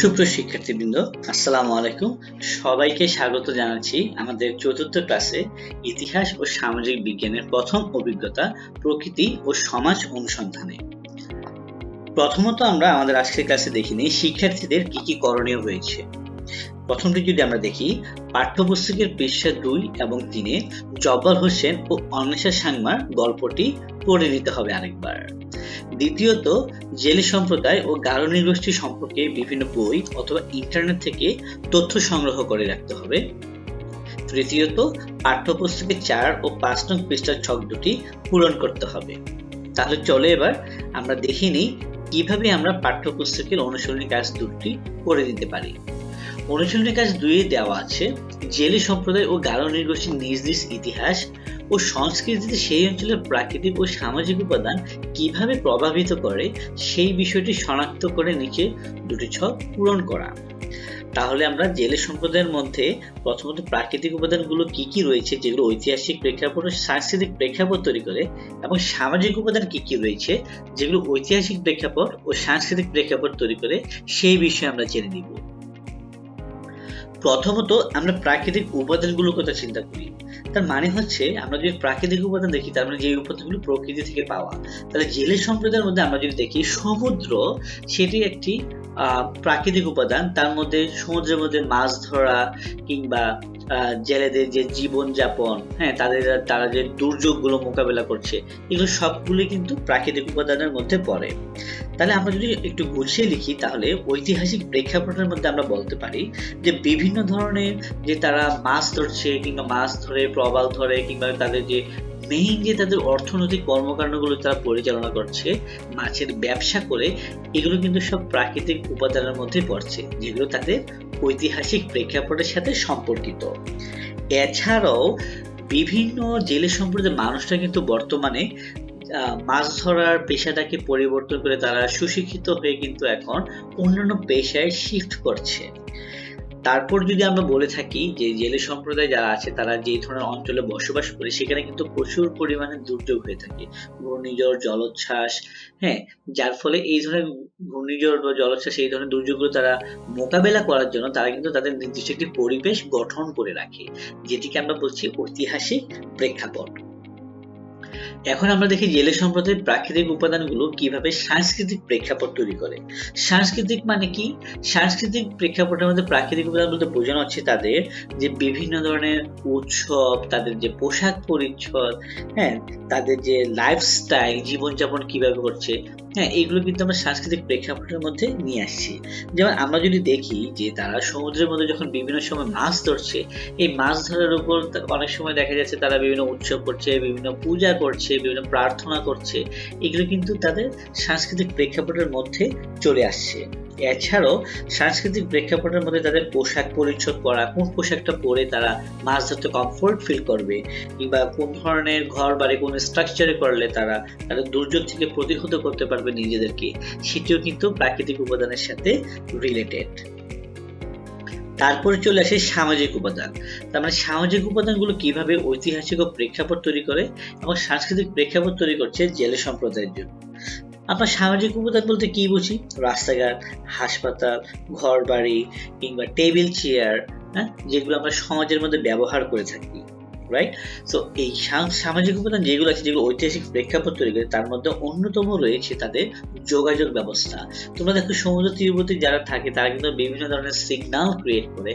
সুপ্রিয় শিক্ষার্থীবৃন্দ, আসসালামু আলাইকুম। সবাইকে স্বাগত জানাচ্ছি আমাদের চতুর্থ ক্লাসে ইতিহাস ও সামাজিক বিজ্ঞানের প্রথম অভিজ্ঞতা প্রকৃতি ও সমাজ অনুসন্ধানে। প্রথমত আমরা আমাদের আজকের ক্লাসে দেখি নিই শিক্ষার্থীদের কি কি করণীয় হয়েছে প্রথমটি যদি আমরা দেখি, পাঠ্যপুস্তকের পৃষ্ঠা দুই এবং তিনে জব্বার হোসেন ও অন্বেষা সাংমার গল্পটি পড়ে নিতে হবে আরেকবার। দ্বিতীয়ত, জেলে সম্প্রদায় ও গারো নৃগোষ্ঠী সম্পর্কে বিভিন্ন বই অথবা ইন্টারনেট থেকে তথ্য সংগ্রহ করে রাখতে হবে। তৃতীয়ত পাঠ্যপুস্তকের চার ও পাঁচ নং পৃষ্ঠার ছক দুটি পূরণ করতে হবে। তাহলে চলে এবার আমরা দেখে নিই কীভাবে আমরা পাঠ্যপুস্তকের অনুসরণী কাজ দুটি করে দিতে পারি। অনুশীলনী কাজ দুইয়ে দেওয়া আছে, জেলে সম্প্রদায় ও গারো নৃগোষ্ঠীর নিজ নিজ ইতিহাস ও সংস্কৃতিতে সেই অঞ্চলের প্রাকৃতিক ও সামাজিক উপাদান কীভাবে প্রভাবিত করে, সেই বিষয়টি শনাক্ত করে নিচে দুটি ছক পূরণ করা। তাহলে আমরা জেলে সম্প্রদায়ের মধ্যে প্রথমত প্রাকৃতিক উপাদানগুলো কি কি রয়েছে, যেগুলো ঐতিহাসিক প্রেক্ষাপট ও সাংস্কৃতিক প্রেক্ষাপট তৈরি করে, এবং সামাজিক উপাদান কি কি রয়েছে, যেগুলো ঐতিহাসিক প্রেক্ষাপট ও সাংস্কৃতিক প্রেক্ষাপট তৈরি করে, সেই বিষয়ে আমরা জেনে নিব। প্রথমত আমরা প্রাকৃতিক উপাদানগুলোর কথা চিন্তা করি। তার মানে হচ্ছে, আমরা যদি প্রাকৃতিক উপাদান দেখি, তার মানে যে উপাদানগুলো প্রকৃতি থেকে পাওয়া, তাহলে জেলে সম্প্রদায়ের মধ্যে আমরা যদি দেখি, সমুদ্র সেটি একটি প্রাকৃতিক উপাদান। তার মধ্যে সমুদ্রের মধ্যে মাছ ধরা কিংবা জেলেদের যে জীবন যাপন হ্যাঁ তাদের, তারা যে দুর্যোগগুলো মোকাবেলা করছে, এগুলো সবগুলি কিন্তু প্রাকৃতিক উপাদানের মধ্যে পড়ে। তাহলে আমরা যদি একটু গুছিয়ে লিখি, তাহলে ঐতিহাসিক প্রেক্ষাপটের মধ্যে আমরা বলতে পারি যে বিভিন্ন ধরনের যে তারা মাছ ধরছে কিংবা মাছ ধরে, প্রবাল ধরে কিংবা তাদের যে মেইন যে তাদের অর্থনৈতিক কর্মকাণ্ডগুলো তারা পরিচালনা করছে, মাছের ব্যবসা করে, এগুলো কিন্তু সব প্রাকৃতিক উপাদানের মধ্যে পড়ছে, যেগুলো তাদের ঐতিহাসিক প্রেক্ষাপটের সাথে সম্পর্কিত। এছাড়াও বিভিন্ন জেলে সম্প্রদায়ের মানুষরা কিন্তু বর্তমানে মাছ ধরার পেশাটাকে পরিবর্তন করে তারা সুশিক্ষিত হয়ে কিন্তু এখন অন্যান্য পেশায় শিফট করছে। তারপর যদি আমরা বলে থাকি যে জেলে সম্প্রদায় যারা আছে, তারা যে ধরনের অঞ্চলে বসবাস করে, সেখানে কিন্তু প্রচুর পরিমাণে দুর্যোগ হয়ে থাকে। ঘূর্ণিঝড়, জলোচ্ছ্বাস হ্যাঁ যার ফলে এই ধরনের ঘূর্ণিঝড় বা জলোচ্ছ্বাস, এই ধরনের দুর্যোগগুলো তারা মোকাবেলা করার জন্য তারা কিন্তু তাদের নির্দিষ্ট একটি পরিবেশ গঠন করে রাখে, যেটিকে আমরা বলছি ঐতিহাসিক প্রেক্ষাপট। এখন আমরা দেখি জেলে সম্প্রদায়ের প্রাকৃতিক উপাদানগুলো কীভাবে সাংস্কৃতিক প্রেক্ষাপট তৈরি করে। সাংস্কৃতিক মানে কি? সাংস্কৃতিক প্রেক্ষাপটের মধ্যে প্রাকৃতিক উপাদান বলতে বোঝানো হচ্ছে তাদের যে বিভিন্ন ধরনের উৎসব, তাদের যে পোশাক পরিচ্ছদ হ্যাঁ তাদের যে লাইফস্টাইল জীবনযাপন কীভাবে করছে হ্যাঁ এগুলো কিন্তু আমরা সাংস্কৃতিক প্রেক্ষাপটের মধ্যে নিয়ে আসছি। যেমন আমরা যদি দেখি যে তারা সমুদ্রের মধ্যে যখন বিভিন্ন সময় মাছ ধরছে, এই মাছ ধরার উপর অনেক সময় দেখা যাচ্ছে তারা বিভিন্ন উৎসব করছে, বিভিন্ন পূজা করছে, বিভিন্ন প্রার্থনা করছে। এগুলো কিন্তু তাদের সাংস্কৃতিক প্রেক্ষাপটের মধ্যে চলে আসছে। এছাড়াও সাংস্কৃতিক প্রেক্ষাপটের মধ্যে তাদের পোশাক পরিচ্ছদ পরা, কোন পোশাকটা পরে তারা মাছ ধরতে কমফোর্ট ফিল করবে কিংবা কোন ধরনের ঘর বাড়ি কোন স্ট্রাকচারে করলে তারা তাদের দুর্যোগ থেকে প্রতিহত করতে পারবে নিজেদেরকে, সেটিও কিন্তু প্রাকৃতিক উপাদানের সাথে রিলেটেড তারপরে চলে আসে সামাজিক উপাদান। তার মানে সামাজিক উপাদানগুলো কীভাবে ঐতিহাসিক ও প্রেক্ষাপট তৈরি করে এবং সাংস্কৃতিক প্রেক্ষাপট তৈরি করছে জেলে সম্প্রদায়ের জন্য। আমরা সামাজিক উপকার বলতে কি বুঝি? রাস্তাঘাট, হাসপাতাল ঘর বাড়ি কিংবা টেবিল, চেয়ার হ্যাঁ? যেগুলো আমরা সমাজের মধ্যে ব্যবহার করে থাকি। রাইট সো এই সামাজিক উপাদান যেগুলো আছে, যেগুলো ঐতিহাসিক প্রেক্ষাপট তৈরি করে, তার মধ্যে অন্যতম রয়েছে তাদের যোগাযোগ ব্যবস্থা। তোমরা দেখো, সমুদ্র তীরবর্তী যারা থাকে, তারা কিন্তু বিভিন্ন ধরনের সিগনাল ক্রিয়েট করে।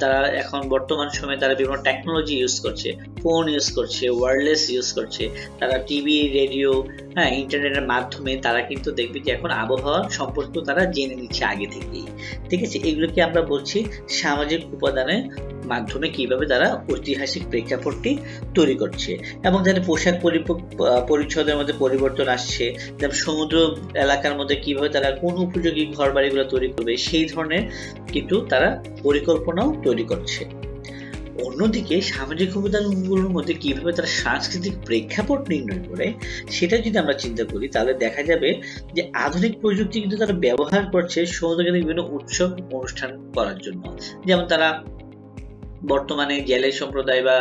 তারা এখন বর্তমান সময়ে তারা বিভিন্ন টেকনোলজি ইউজ করছে। ফোন ইউজ করছে ওয়ারলেস ইউজ করছে। তারা টিভি রেডিও হ্যাঁ ইন্টারনেটের মাধ্যমে তারা কিন্তু দেখবে যে এখন আবহাওয়া সম্পর্কে তারা জেনে নিচ্ছে আগে থেকেই। ঠিক আছে? এগুলোকে আমরা বলছি সামাজিক উপাদানের মাধ্যমে কীভাবে তারা ঐতিহাসিক প্রেক্ষাপটটি তৈরি করছে এবং যাদের পোশাক পরিচ্ছদের মধ্যে পরিবর্তন আসছে যেমন সমুদ্র এলাকার মধ্যে কীভাবে তারা কোন উপযোগী ঘর বাড়িগুলো তৈরি করবে, সেই ধরনের কিন্তু তারা পরিকল্পনাও তৈরি করছে। অন্যদিকে সামাজিক উপাদানগুলোর মধ্যে কীভাবে তারা সাংস্কৃতিক প্রেক্ষাপট নির্ণয় করে সেটা যদি আমরা চিন্তা করি, তাহলে দেখা যাবে যে আধুনিক প্রযুক্তি কিন্তু তারা ব্যবহার করছে সমুদ্রকে বিভিন্ন উৎসব অনুষ্ঠান করার জন্য। যেমন তারা বর্তমানে জেলে সম্প্রদায় বা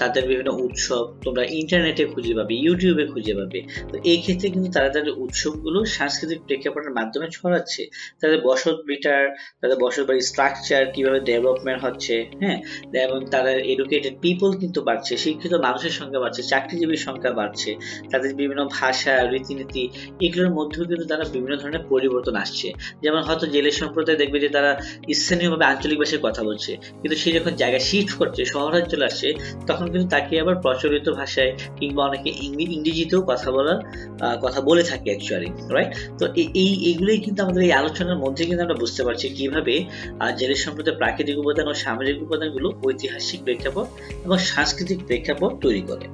তাদের বিভিন্ন উৎসব তোমরা ইন্টারনেটে খুঁজে পাবে ইউটিউবে খুঁজে পাবে। তো এই ক্ষেত্রে কিন্তু তারা তাদের উৎসবগুলো সাংস্কৃতিক প্রেক্ষাপটের মাধ্যমে ছড়াচ্ছে। তাদের বসত বিটার, তাদের বসত বাড়ির স্ট্রাকচার কীভাবে ডেভেলপমেন্ট হচ্ছে হ্যাঁ? এবং তাদের এডুকেটেড পিপল কিন্তু বাড়ছে, শিক্ষিত মানুষের সংখ্যা বাড়ছে, চাকরিজীবীর সংখ্যা বাড়ছে, তাদের বিভিন্ন ভাষা, রীতিনীতি, এগুলোর মধ্যেও কিন্তু তারা বিভিন্ন ধরনের পরিবর্তন আসছে। যেমন হয়তো জেলে সম্প্রদায় দেখবে যে তারা স্থানীয়ভাবে আঞ্চলিক ভাষায় কথা বলছে, কিন্তু সে যখন জায়গায় শিফট করছে শহরাঞ্চলে আসছে তখন কিন্তু তাকে আবার প্রচলিত ভাষায় কিংবা অনেকে ইংরেজিতেও কথা বলার কথা বলে থাকে অ্যাকচুয়ালি রাইট তো এই- এই এইগুলোই কিন্তু আমাদের এই আলোচনার মধ্যে কিন্তু আমরা বুঝতে পারছি কীভাবে আহ, জেলে সম্প্রদায়ের প্রাকৃতিক উপাদান ও সামাজিক উপাদানগুলো ঐতিহাসিক প্রেক্ষাপট এবং সাংস্কৃতিক প্রেক্ষাপট তৈরি করে।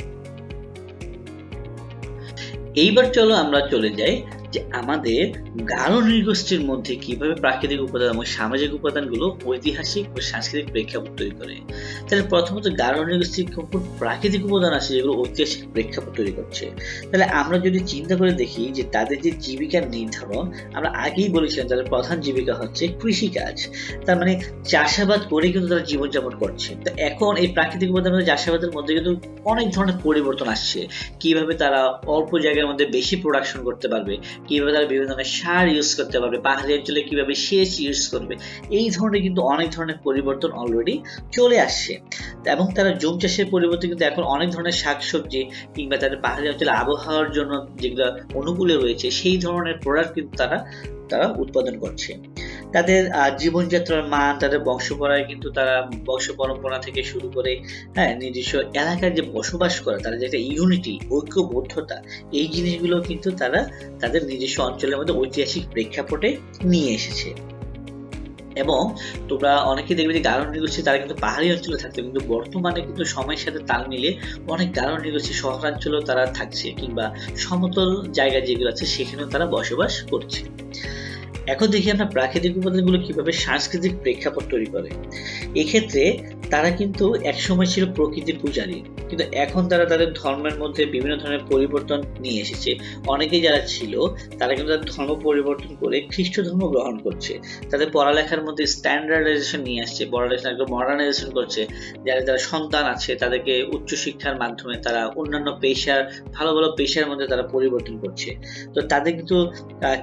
এইবার চলো আমরা চলে যাই যে আমাদের গারো নৃগোষ্ঠীর মধ্যে কীভাবে প্রাকৃতিক উপাদান এবং সামাজিক উপাদানগুলো ঐতিহাসিক ও সাংস্কৃতিক প্রেক্ষাপট তৈরি করে? তাহলে প্রথমত গারো নৃগোষ্ঠীর প্রাকৃতিক উপাদান আছে যেগুলো ঐতিহাসিক প্রেক্ষাপট তৈরি করছে। তাহলে আমরা যদি চিন্তা করে দেখি যে তাদের যে জীবিকার নির্ধারণ, আমরা আগেই বলেছিলাম তাদের প্রধান জীবিকা হচ্ছে কৃষিকাজ। তার মানে চাষাবাদ করে কিন্তু তারা জীবনযাপন করছে। তো এখন এই প্রাকৃতিক উপাদান চাষাবাদের মধ্যে কিন্তু অনেক ধরনের পরিবর্তন আসছে। কীভাবে তারা অল্প জায়গার মধ্যে বেশি প্রোডাকশন করতে পারবে কীভাবে তারা বিভিন্ন ধরনের সার ইউজ করতে পারবে পাহাড়ি অঞ্চলে কীভাবে সেচ ইউজ করবে, এই ধরনের কিন্তু অনেক ধরনের পরিবর্তন অলরেডি চলে আসছে। এবং তারা জমি চাষের পরিবর্তে কিন্তু এখন অনেক ধরনের শাকসবজি কিংবা তাদের পাহাড়ি অঞ্চলে আবহাওয়ার জন্য যেগুলো অনুকূলে রয়েছে, সেই ধরনের প্রোডাক্ট কিন্তু তারা তারা উৎপাদন করছে। তাদের জীবনযাত্রার মান, তাদের বংশপরায় কিন্তু তারা বংশ পরম্পরা থেকে শুরু করে হ্যাঁ নিজস্ব এলাকায় যে বসবাস করে, তাদের যে একটা ইউনিটি ঐক্যবদ্ধতা, এই জিনিসগুলো কিন্তু তারা তাদের নিজস্ব অঞ্চলের মধ্যে ঐতিহাসিক প্রেক্ষাপটে নিয়ে এসেছে। এবং তোমরা অনেকে দেখবে যে গারো নৃগোষ্ঠী, তারা কিন্তু পাহাড়ি অঞ্চলে থাকতো, কিন্তু বর্তমানে কিন্তু সময়ের সাথে তাল মিলিয়ে অনেক গারো নৃগোষ্ঠী শহরাঞ্চলেও তারা থাকছে, কিংবা সমতল জায়গা যেগুলো আছে, সেখানেও তারা বসবাস করছে। এখন দেখি আমরা প্রাকৃতিক উপাদানগুলো কীভাবে সাংস্কৃতিক প্রেক্ষাপট তৈরি করে। এক্ষেত্রে তারা কিন্তু একসময় ছিল প্রকৃতির পূজারী। কিন্তু এখন তারা তাদের ধর্মের মধ্যে বিভিন্ন ধরনের পরিবর্তন নিয়ে এসেছে। অনেকেই যারা ছিল, তারা কিন্তু তাদের ধর্ম পরিবর্তন করে খ্রিস্ট ধর্ম গ্রহণ করছে। তাদের পড়ালেখার মধ্যে স্ট্যান্ডার্ডাইজেশন নিয়ে আসছে পড়ালেখা মডার্নাইজেশন করছে। যারা যারা সন্তান আছে, তাদেরকে উচ্চশিক্ষার মাধ্যমে তারা অন্যান্য পেশার, ভালো ভালো পেশার মধ্যে তারা পরিবর্তন করছে। তো তাদের কিন্তু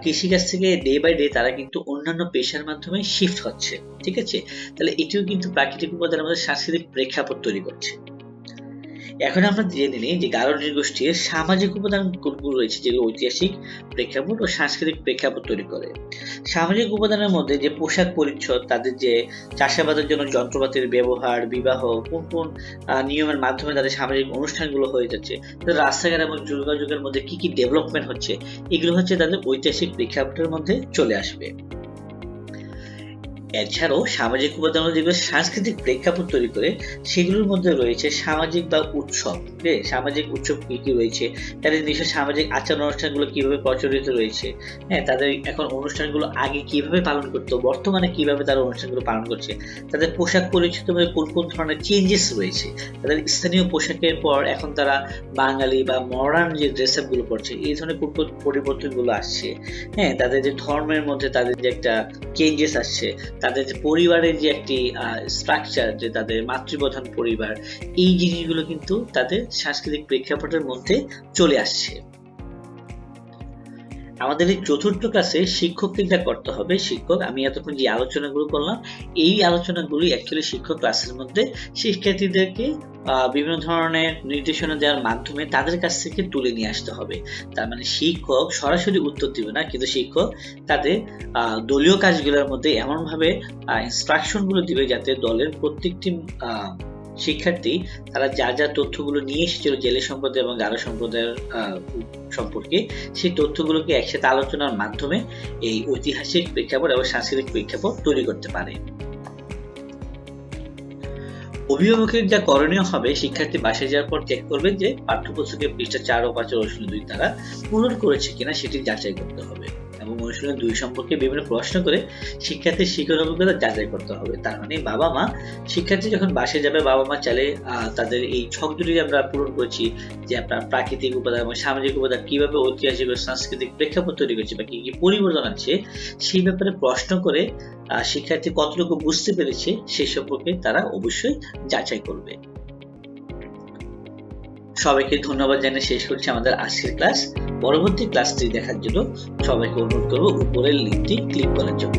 কৃষিকাজ থেকে ডে বাই ডে তারা কিন্তু অন্যান্য পেশার মাধ্যমে শিফট হচ্ছে। ঠিক আছে? তাহলে এটিও কিন্তু প্রাকৃতিক উপাদানের আমাদের সাংস্কৃতিক প্রেক্ষাপট তৈরি করছে। এখন আমরা জেনে নিই যে গারো নৃগোষ্ঠীর সামাজিক উপাদান কোনগুলো রয়েছে যেগুলো ঐতিহাসিক প্রেক্ষাপট ও সাংস্কৃতিক প্রেক্ষাপট তৈরি করে। সামাজিক উপাদানের মধ্যে যে পোশাক পরিচ্ছদ, তাদের যে চাষাবাদের জন্য যন্ত্রপাতির ব্যবহার, বিবাহ, কোন কোন নিয়মের মাধ্যমে তাদের সামাজিক অনুষ্ঠানগুলো হয়ে যাচ্ছে, তাদের রাস্তাঘাট এবং যোগাযোগের মধ্যে কি কি ডেভেলপমেন্ট হচ্ছে, এগুলো হচ্ছে তাদের ঐতিহাসিক প্রেক্ষাপটের মধ্যে চলে আসবে। এছাড়াও সামাজিক উপাদান যেগুলো সাংস্কৃতিক প্রেক্ষাপট তৈরি করে, সেগুলোর মধ্যে রয়েছে সামাজিক বা উৎসব। সামাজিক উৎসব কি কি রয়েছে, তাদের নিজস্ব সামাজিক আচার অনুষ্ঠানগুলো কীভাবে প্রচলিত রয়েছে হ্যাঁ তাদের এখন অনুষ্ঠানগুলো আগে কীভাবে পালন করতো, বর্তমানে কীভাবে তারা অনুষ্ঠানগুলো পালন করছে, তাদের পোশাক পরিচিত কোন কোন ধরনের চেঞ্জেস রয়েছে, তাদের স্থানীয় পোশাকের পর এখন তারা বাঙালি বা মডার্ন যে ড্রেস আপগুলো পড়ছে এই ধরনের কোন কোন পরিবর্তনগুলো আসছে হ্যাঁ তাদের যে ধর্মের মধ্যে তাদের যে একটা চেঞ্জেস আসছে তাদের পরিবারের যে একটি স্ট্রাকচার যে তাদের মাতৃপ্রধান পরিবার, এই জিনিসগুলো কিন্তু তাদের সাংস্কৃতিক প্রেক্ষাপটের মধ্যে চলে আসছে। আমাদের এই চতুর্থ ক্লাসে শিক্ষককে যা করতে হবে। শিক্ষক, আমি এতক্ষণ যে আলোচনাগুলো করলাম, এই আলোচনাগুলি অ্যাকচুয়ালি শিক্ষক ক্লাসের মধ্যে শিক্ষার্থীদেরকে বিভিন্ন ধরনের নির্দেশনা দেওয়ার মাধ্যমে তাদের কাছ থেকে তুলে নিয়ে আসতে হবে। তার মানে শিক্ষক সরাসরি উত্তর দিবে না, কিন্তু শিক্ষক তাদের দলীয় কাজগুলোর মধ্যে এমনভাবে ইনস্ট্রাকশনগুলো দিবে যাতে দলের প্রত্যেকটি শিক্ষার্থী তারা যা যা তথ্যগুলো নিয়ে এসেছিল জেলে সম্প্রদায় এবং গারো সম্প্রদায়ের সম্পর্কে সেই তথ্যগুলোকে একসাথে আলোচনার মাধ্যমে এই ঐতিহাসিক প্রেক্ষাপট এবং সাংস্কৃতিক প্রেক্ষাপট তৈরি করতে পারে। অভিভাবকের যা করণীয় হবে, শিক্ষার্থী বাসায় যাওয়ার পর চেক করবেন যে পাঠ্যপুস্তকের পৃষ্ঠা চার ও পাঁচের অশূন্য দুই তারা পূরণ করেছে কিনা সেটি যাচাই করতে হবে। এবং অনুশীলন দুই সম্পর্কে বিভিন্ন প্রশ্ন করে শিক্ষার্থীর শিক্ষার অভিজ্ঞতা যাচাই করতে হবে। তার মানে বাবা মা, শিক্ষার্থী যখন বাসে যাবে, বাবা মা চাইলে তাদের এই ছক দুটি আমরা পূরণ করছি যে আপনার প্রাকৃতিক উপাদান এবং সামাজিক উপাদান কীভাবে ঐতিহাসিক ও সাংস্কৃতিক প্রেক্ষাপট তৈরি করছে বা কি কি পরিবর্তন আছে সেই ব্যাপারে প্রশ্ন করে শিক্ষার্থী কতটুকু বুঝতে পেরেছে সেই সম্পর্কে তারা অবশ্যই যাচাই করবে। সবাইকে ধন্যবাদ জানিয়ে শেষ করছি আমাদের আজকের ক্লাস। পরবর্তী ক্লাসটি দেখার জন্য সবাইকে অনুরোধ করব উপরের লিঙ্কটি ক্লিক করার জন্য।